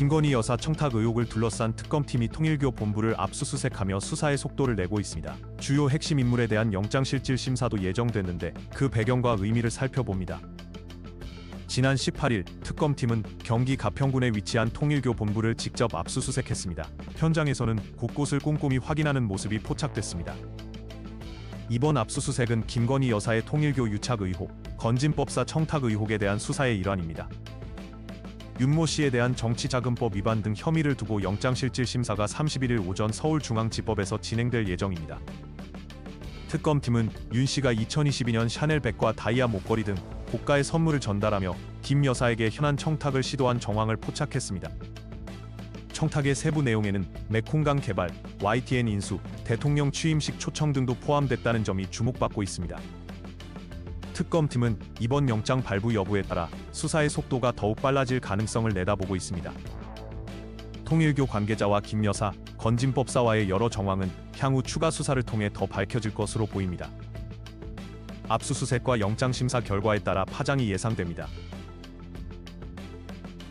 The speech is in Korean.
김건희 여사 청탁 의혹을 둘러싼 특검팀이 통일교 본부를 압수수색하며 수사의 속도를 내고 있습니다. 주요 핵심 인물에 대한 영장실질 심사도 예정됐는데 그 배경과 의미를 살펴봅니다. 지난 18일 특검팀은 경기 가평군에 위치한 통일교 본부를 직접 압수수색했습니다. 현장에서는 곳곳을 꼼꼼히 확인하는 모습이 포착됐습니다. 이번 압수수색은 김건희 여사의 통일교 유착 의혹, 건진법사 청탁 의혹에 대한 수사의 일환입니다. 윤모 씨에 대한 정치자금법 위반 등 혐의를 두고 영장실질심사가 31일 오전 서울중앙지법에서 진행될 예정입니다. 특검팀은 윤 씨가 2022년 샤넬 백과 다이아 목걸이 등 고가의 선물을 전달하며 김 여사에게 현안 청탁을 시도한 정황을 포착했습니다. 청탁의 세부 내용에는 메콩강 개발, YTN 인수, 대통령 취임식 초청 등도 포함됐다는 점이 주목받고 있습니다. 특검팀은 이번 영장 발부 여부에 따라 수사의 속도가 더욱 빨라질 가능성을 내다보고 있습니다. 통일교 관계자와 김 여사, 건진법사와의 여러 정황은 향후 추가 수사를 통해 더 밝혀질 것으로 보입니다. 압수수색과 영장심사 결과에 따라 파장이 예상됩니다.